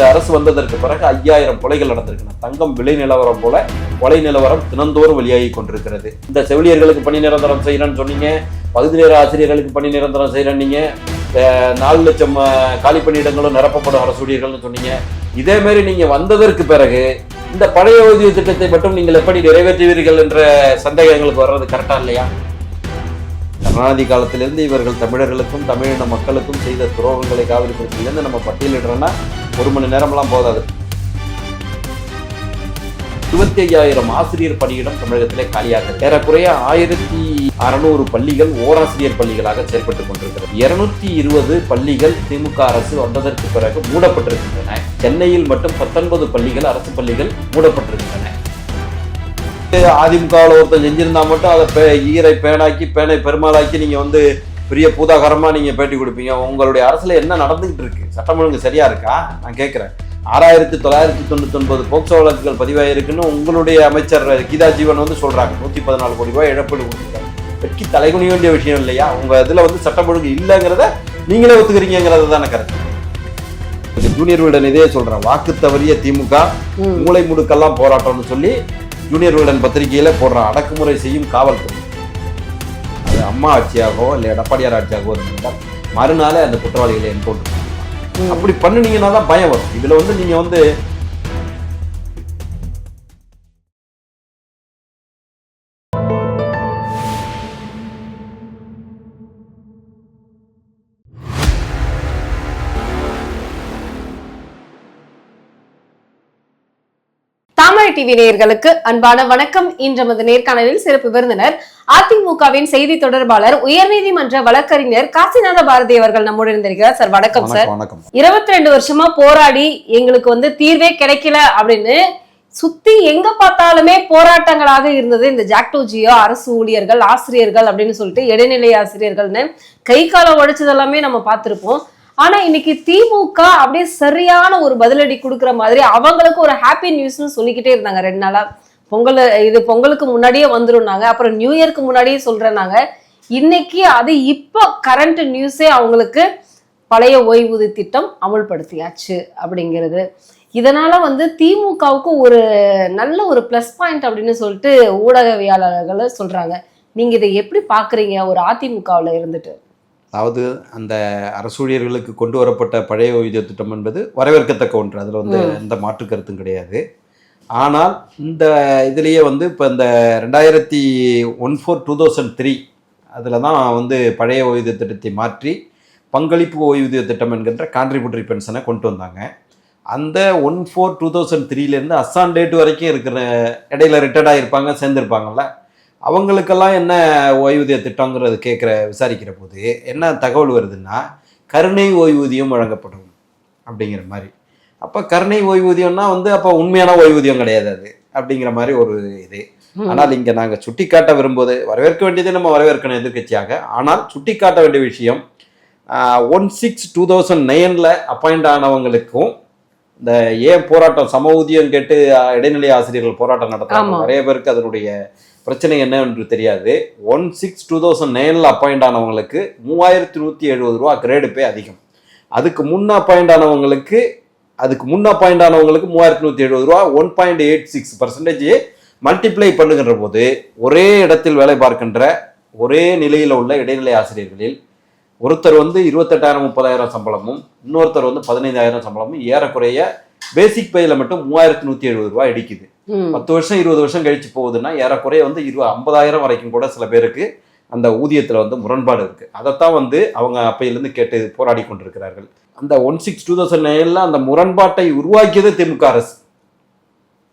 இந்த அரசு வந்ததற்கு பிறகு ஐயாயிரம் கொலைகள் நடந்திருக்கின்றன. தங்கம் விலை நிலவரம் போல கொலை நிலவரம் தினந்தோறும் வெளியாகி கொண்டிருக்கிறது. இந்த செவிலியர்களுக்கு பணி நிரந்தரம் செய்யறேன்னு சொன்னீங்க. பகுதி நேர ஆசிரியர்களுக்கு பணி நிரந்தரம் செய்யறேன் நாலு லட்சம் காலி பணியிடங்களும் நிரப்பப்படும் அரசு ஊழியர்கள்னு சொன்னீங்க. இதே மாதிரி நீங்க வந்ததற்கு பிறகு இந்த பழைய ஓய்வூதிய திட்டத்தை மட்டும் நீங்கள் எப்படி நிறைவேற்றுவீர்கள் என்ற சந்தேகங்களுக்கு வர்றது கரெக்டா இல்லையா? கருணாநிதி காலத்திலிருந்து இவர்கள் தமிழர்களுக்கும் தமிழின மக்களுக்கும் செய்த துரோகங்களை காவிரிப்படுத்திலிருந்து நம்ம பட்டியலிடுறோம்னா ஒரு மணி நேரம்லாம் போதாது. இருபத்தி ஐயாயிரம் ஆசிரியர் பணியிடம் தமிழகத்திலே காலியாக ஏறக்குறைய ஆயிரத்தி அறுநூறு பள்ளிகள் ஓராசிரியர் பள்ளிகளாக செயல்பட்டுக் கொண்டிருக்கிறது. இருநூத்தி இருபது பள்ளிகள் திமுக அரசு வந்ததற்கு பிறகு மூடப்பட்டிருக்கின்றன. சென்னையில் மட்டும் பத்தொன்பது பள்ளிகள் அரசு பள்ளிகள் மூடப்பட்டிருக்கின்றன. அதிமுகவில் ஒருத்தர் செஞ்சிருந்தா மட்டும் அதை பே ஈரை பேனாக்கி பேனை பெருமாளாக்கி நீங்க வந்து பெரிய பூதாகரமா நீங்க பேட்டி கொடுப்பீங்க. உங்களுடைய அரசுல என்ன நடந்துகிட்டு இருக்கு? சட்டம் ஒழுங்கு சரியா இருக்கா? நான் கேட்கிறேன். ஆறாயிரத்தி தொள்ளாயிரத்தி தொண்ணூத்தி ஒன்பது போக்சோ வழக்குகள் பதிவாயிருக்குன்னு உங்களுடைய அமைச்சர் கீதா ஜீவன் வந்து சொல்றாங்க. நூத்தி பதினாலு கோடி ரூபாய் இழப்பீடு கொடுத்துருக்காங்க. வெட்கி தலைகுனி வேண்டிய விஷயம் இல்லையா? உங்க இதுல வந்து சட்டம் ஒழுங்கு இல்லைங்கிறத நீங்களே ஒத்துக்கிறீங்கிறது தானே கருத்து. ஜூனியர் வீடன் இதே சொல்றேன். வாக்கு தவறிய திமுக. மூளை முடுக்கெல்லாம் போராட்டம்னு சொல்லி ஜூனியர் வீடன் பத்திரிகையில போடுறான். அடக்குமுறை செய்யும் காவல்துறை. அம்மா ஆட்சியாகவோ இல்லை எடப்பாடியார் ஆட்சியாகவோ இருந்தால் மறுநாளே அந்த குற்றவாளிகளை என்கவுண்டர். அப்படி பண்ணுனீங்கன்னா தான் பயம் வரும் இதுல வந்து நீங்க வந்து டிவி நேயர்களுக்கு அன்பான வணக்கம். இன்று நமது நேர்காணலில் சிறப்பு விருந்தினர் அதிமுகவின் செய்தி தொடர்பாளர் உயர்நீதிமன்ற வழக்கறிஞர் காசிநாத பாரதி அவர்கள் நம்முடன் இருந்திருக்கிறார் சார் வணக்கம் சார். இருபத்தி ரெண்டு வருஷமா போராடி எங்களுக்கு வந்து தீர்வே கிடைக்கல அப்படின்னு சுத்தி எங்க பார்த்தாலுமே போராட்டங்களாக இருந்தது. இந்த ஜாக்டோ ஜியோ அரசு ஊழியர்கள் ஆசிரியர்கள் அப்படின்னு சொல்லிட்டு இடைநிலை ஆசிரியர்கள்னு கை காலம் உடைச்சது எல்லாமே நம்ம பார்த்திருப்போம். ஆனா இன்னைக்கு திமுக அப்படியே சரியான ஒரு பதிலடி கொடுக்குற மாதிரி அவங்களுக்கு ஒரு ஹாப்பி நியூஸ்னு சொல்லிக்கிட்டே இருந்தாங்க. ரெண்டு நாளா பொங்கல் இது பொங்கலுக்கு முன்னாடியே வந்துருந்தாங்க அப்புறம் நியூ இயர்க்கு முன்னாடியே சொல்றேன்னாங்க. இன்னைக்கு அது இப்போ கரண்ட் நியூஸே அவங்களுக்கு பழைய ஓய்வூதிய திட்டம் அமுல்படுத்தியாச்சு அப்படிங்கிறது. இதனால வந்து திமுகவுக்கு ஒரு நல்ல ஒரு ப்ளஸ் பாயிண்ட் அப்படின்னு சொல்லிட்டு ஊடகவியலாளர்கள் சொல்றாங்க. நீங்க இதை எப்படி பாக்குறீங்க ஒரு அதிமுகவில் இருந்துட்டு. அதாவது அந்த அரசு ஊழியர்களுக்கு கொண்டு வரப்பட்ட பழைய ஓய்வூதிய திட்டம் என்பது வரவேற்கத்தக்க ஒன்று. அதில் வந்து. எந்த மாற்று கருத்தும் கிடையாது. ஆனால் இந்த இதுலேயே வந்து இப்போ இந்த ரெண்டாயிரத்தி one four two thousand three அதில் தான் வந்து பழைய ஓய்வூதிய திட்டத்தை மாற்றி பங்களிப்பு ஓய்வூதிய திட்டம் என்கின்ற கான்ட்ரிபியூட்டரி பென்ஷனை கொண்டு வந்தாங்க. அந்த ஒன் ஃபோர் டூ தௌசண்ட் த்ரீலேருந்து அஸ்ஸான் டேட் வரைக்கும் இருக்கிற இடையில ரிட்டையர்ட் ஆகிருப்பாங்க சேர்ந்துருப்பாங்கல்ல. அவங்களுக்கெல்லாம் என்ன ஓய்வூதிய திட்டங்கிறது கேட்குற விசாரிக்கிற போது என்ன தகவல் வருதுன்னா கருணை ஓய்வூதியம் வழங்கப்படும் அப்படிங்கிற மாதிரி. அப்போ கருணை ஓய்வூதியம்னா வந்து அப்போ உண்மையான ஓய்வூதியம் கிடையாது அது அப்படிங்கிற மாதிரி ஒரு இது. ஆனால் இங்கே நாங்கள் சுட்டிக்காட்ட விரும்புவது வரவேற்க வேண்டியது நம்ம வரவேற்கணும் எதிர்க்கட்சியாக. ஆனால் சுட்டிக்காட்ட வேண்டிய விஷயம் ஒன் சிக்ஸ் டூ தௌசண்ட் நைனில் அப்பாயிண்ட் ஆனவங்களுக்கும் இந்த ஏன் போராட்டம் சம ஊதியம் கேட்டு இடைநிலை ஆசிரியர்கள் போராட்டம் நடத்துறாங்க. நிறைய பேருக்கு அதனுடைய பிரச்சனை என்ன என்று தெரியாது. ஒன் சிக்ஸ் டூ தௌசண்ட் நைனில் அப்பாயிண்ட் ஆனவங்களுக்கு மூவாயிரத்தி நூற்றி எழுபது ரூபா கிரேடு பே அதிகம். அதுக்கு முன்ன அப்பாயிண்ட் ஆனவங்களுக்கு அதுக்கு முன்ன அப்பாயிண்ட் ஆனவங்களுக்கு மூவாயிரத்தி நூற்றி எழுபது ரூபா one point eight six percentage multiply பண்ணுகின்ற போது ஒரே இடத்தில் வேலை பார்க்கின்ற ஒரே நிலையில் உள்ள இடைநிலை ஆசிரியர்களில் ஒருத்தர் வந்து இருபத்தெட்டாயிரம் முப்பதாயிரம் சம்பளமும் இன்னொருத்தர் வந்து பதினைந்தாயிரம் சம்பளமும் ஏறக்குறைய பேசிக் பேயில் மட்டும் மூவாயிரத்தி நூற்றி எழுபது ரூபாய் அடிக்குது. பத்து வருஷம் இருபது வருஷம் கழிச்சு போகுதுன்னா ஏறக்குறைய வந்து இருபது ஐம்பதாயிரம் வரைக்கும் கூட சில பேருக்கு அந்த ஊதியத்தில் வந்து முரண்பாடு இருக்கு. அதைத்தான் வந்து அவங்க அப்பையிலேருந்து கேட்டு போராடி கொண்டிருக்கிறார்கள். அந்த ஒன் சிக்ஸ் டூ தௌசண்ட் நைனில் அந்த முரண்பாட்டை உருவாக்கியது திமுக அரசு.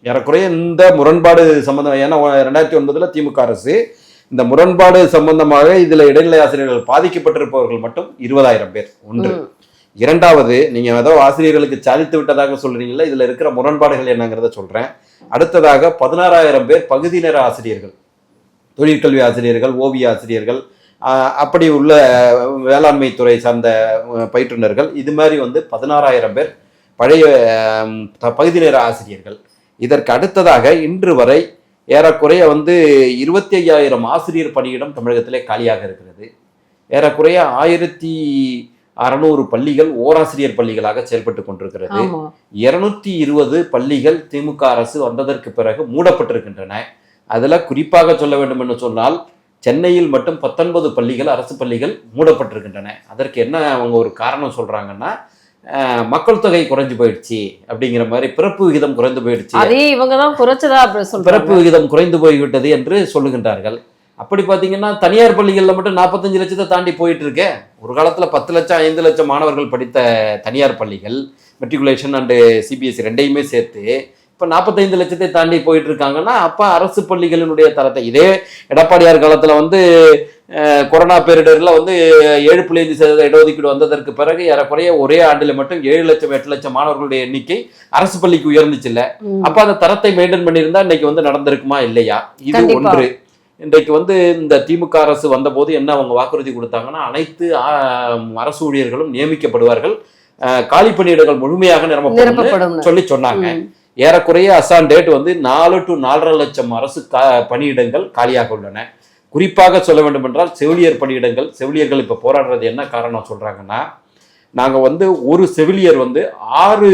ஏறக்குறைய இந்த முரண்பாடு சம்பந்தம் ஏன்னா ரெண்டாயிரத்தி ஒன்பதுல திமுக அரசு இந்த முரண்பாடு சம்பந்தமாக இதுல இடைநிலை ஆசிரியர்கள் பாதிக்கப்பட்டிருப்பவர்கள் மட்டும் இருபதாயிரம் பேர் ஒன்று. இரண்டாவது நீங்க ஏதோ ஆசிரியர்களுக்கு சாதித்து விட்டதாக சொல்கிறீங்களா இதுல இருக்கிற முரண்பாடுகள் என்னங்கிறத சொல்றேன். அடுத்ததாக பதினாறாயிரம் பேர் பகுதி நேர ஆசிரியர்கள் தொழிற்கல்வி ஆசிரியர்கள் ஓவிய ஆசிரியர்கள் அப்படி உள்ள வேளாண்மை துறை சார்ந்த பயிற்றுனர்கள். இது மாதிரி வந்து பதினாறாயிரம் பேர் பழைய பகுதி நேர ஆசிரியர்கள். இதற்கு அடுத்ததாக இன்று வரை ஏறக்குறைய வந்து இருபத்தி ஐயாயிரம் ஆசிரியர் பணியிடம் தமிழகத்திலே காலியாக இருக்கிறது. ஏறக்குறைய ஆயிரத்தி அறநூறு பள்ளிகள் ஓராசிரியர் பள்ளிகளாக செயல்பட்டு கொண்டிருக்கிறது. இருநூத்தி இருபது பள்ளிகள் திமுக அரசு வந்ததற்கு பிறகு மூடப்பட்டிருக்கின்றன. அதுல குறிப்பாக சொல்ல வேண்டும் என்று சொன்னால் சென்னையில் மட்டும் பத்தொன்பது பள்ளிகள் அரசு பள்ளிகள் மூடப்பட்டிருக்கின்றன. அதற்கு என்ன அவங்க ஒரு காரணம் சொல்றாங்கன்னா மக்கள் தொகை குறைஞ்சு போயிடுச்சு அப்படிங்கிற மாதிரி பிறப்பு விகிதம் குறைந்து போயிடுச்சு. அதே இவங்க தான் குறைச்சதா பிறப்பு விகிதம் குறைந்து போய்விட்டது என்று சொல்லுகின்றார்கள். அப்படி பார்த்தீங்கன்னா தனியார் பள்ளிகளில் மட்டும் நாற்பத்தஞ்சு லட்சத்தை தாண்டி போயிட்டு இருக்கே. ஒரு காலத்தில் பத்து லட்சம் ஐந்து லட்சம் மாணவர்கள் படித்த தனியார் பள்ளிகள் மெட்ரிகுலேஷன் அண்டு சிபிஎஸ்சி ரெண்டையுமே சேர்த்து இப்போ நாற்பத்தைந்து லட்சத்தை தாண்டி போயிட்டு இருக்காங்கன்னா அப்போ அரசு பள்ளிகளினுடைய தரத்தை இதே எடப்பாடியார் காலத்தில் வந்து கொரோனா பேரிடரில் வந்து ஏழு புள்ளி ஐந்து சதவீத இடஒதுக்கீடு வந்ததற்கு பிறகு ஏறக்குறைய ஒரே ஆண்டில் மட்டும் ஏழு லட்சம் எட்டு லட்சம் மாணவர்களுடைய எண்ணிக்கை அரசு பள்ளிக்கு உயர்ந்துச்சு இல்ல. அப்ப அந்த தரத்தை மெயின்டைன் பண்ணியிருந்தா இன்னைக்கு வந்து நடந்திருக்குமா இல்லையா இது. ஒன்று இன்றைக்கு வந்து இந்த திமுக அரசு வந்தபோது என்ன அவங்க வாக்குறுதி கொடுத்தாங்கன்னா அனைத்து அரசு ஊழியர்களும் நியமிக்கப்படுவார்கள். காலி பணியிடங்கள் முழுமையாக நிரப்பப்படும் சொல்லி சொன்னாங்க. ஏறக்குறைய அசான் டேட் வந்து நாலு டு நாலரை லட்சம் அரசு பணியிடங்கள் காலியாக உள்ளன. குறிப்பாக சொல்ல வேண்டும் என்றால் செவிலியர் பணியிடங்கள் செவிலியர்கள் இப்போ போராடுறது என்ன காரணம் சொல்றாங்கன்னா நாங்கள் வந்து ஒரு செவிலியர் வந்து ஆறு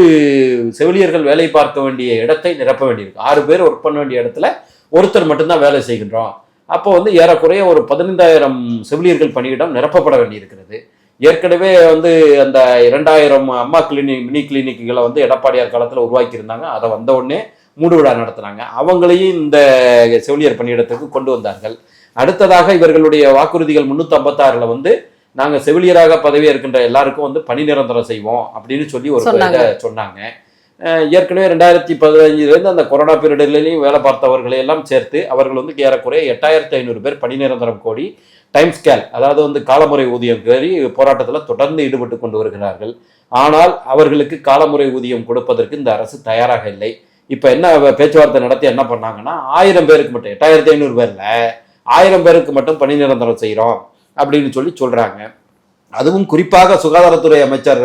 செவிலியர்கள் வேலை பார்க்க வேண்டிய இடத்தை நிரப்ப வேண்டியிருக்கு. ஆறு பேர் ஒர்க் பண்ண வேண்டிய இடத்துல ஒருத்தர் மட்டும்தான் வேலை செய்கின்றோம். அப்போ வந்து ஏறக்குறைய ஒரு பதினைந்தாயிரம் செவிலியர்கள் பணியிடம் நிரப்பப்பட வேண்டியிருக்கிறது. ஏற்கனவே வந்து அந்த இரண்டாயிரம் அம்மா கிளினிக் மினி கிளினிக்குகளை வந்து எடப்பாடியார் காலத்தில் உருவாக்கியிருந்தாங்க. அதை வந்த உடனே மூடு விழா நடத்தினாங்க. அவங்களையும் இந்த செவிலியர் பணியிடத்துக்கு கொண்டு வந்தார்கள். அடுத்ததாக இவர்களுடைய வாக்குறுதிகள் முன்னூத்தி ஐம்பத்தாறுல வந்து நாங்க செவிலியராக பதவி இருக்கின்ற எல்லாருக்கும் வந்து பணி நிரந்தரம் செய்வோம் அப்படின்னு சொல்லி ஒரு சொன்னாங்க. ஏற்கனவே ரெண்டாயிரத்தி பதினஞ்சுலேருந்து அந்த கொரோனா பீரியட்லையும் வேலை பார்த்தவர்களை எல்லாம் சேர்த்து அவர்கள் வந்து ஏறக்குறைய எட்டாயிரத்தி ஐநூறு பேர் பணி நிரந்தரம் கோடி டைம் ஸ்கேல் அதாவது வந்து காலமுறை ஊதியம் கோரி போராட்டத்தில் தொடர்ந்து ஈடுபட்டு கொண்டு வருகிறார்கள். ஆனால் அவர்களுக்கு காலமுறை ஊதியம் கொடுப்பதற்கு இந்த அரசு தயாராக இல்லை. இப்போ என்ன பேச்சுவார்த்தை நடத்தி என்ன பண்ணாங்கன்னா ஆயிரம் பேருக்கு மட்டும் எட்டாயிரத்தி ஐநூறு பேரில் ஆயிரம் பேருக்கு மட்டும் பணி நிரந்தரம் செய்கிறோம் அப்படின்னு சொல்லி சொல்கிறாங்க அதுவும் குறிப்பாக சுகாதாரத்துறை அமைச்சர்